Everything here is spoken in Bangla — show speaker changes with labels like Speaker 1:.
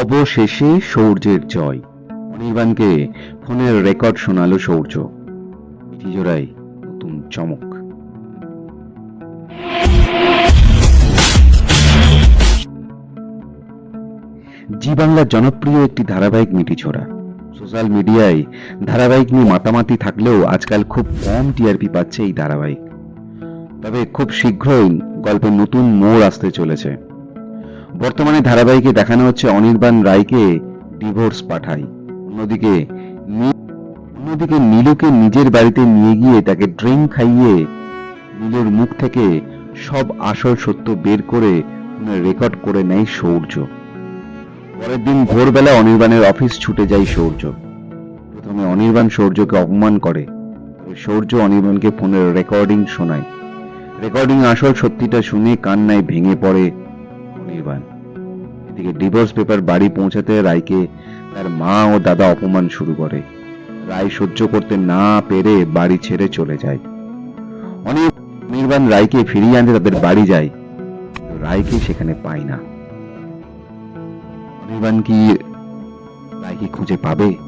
Speaker 1: অবশেষে সৌর্যের জয়। অনির্বাণকে ফোনের রেকর্ড শোনালো সৌর্য। জোড়াই নতুন চমক। জি বাংলার জনপ্রিয় একটি ধারাবাহিক মিটিছোড়া সোশ্যাল মিডিয়ায় ধারাবাহিক নিয়ে মাতামাতি থাকলেও আজকাল খুব কম টিআরপি পাচ্ছে এই ধারাবাহিক। তবে খুব শীঘ্রই গল্পের নতুন মোড় আসতে চলেছে। বর্তমানে ধারাবাহিকে দেখানো হচ্ছে অনির্বাণ রায়কে ডিভোর্স পাঠায়। অন্যদিকে অন্যদিকে নীলুকে নিজের বাড়িতে নিয়ে গিয়ে তাকে ড্রিঙ্ক খাইয়ে নীলুর মুখ থেকে সব আসল সত্য বের করে রেকর্ড করে নেয় সৌর্য পরের দিন ভোরবেলা অনির্বাণের অফিস ছুটে যায় সৌর্য প্রথমে অনির্বাণ সৌর্যকে অপমান করে সৌর্য অনির্বাণকে ফোনের রেকর্ডিং শোনায়। রেকর্ডিং আসল সত্যিটা শুনে কান্নায় ভেঙে পড়ে অনির্বাণ এদিকে ডিভোর্স পেপার বাড়ি পৌঁছাতে রায়কে তার মা ও দাদা অপমান শুরু করে। রায় সহ্য করতে না পেরে বাড়ি ছেড়ে চলে যায়। অনেক নির্বাণ রায়কে ফিরিয়ে আনতে তাদের বাড়ি যায়। রায়কে সেখানে পায় না। অনির্বাণ কি রায়কে খুঁজে পাবে?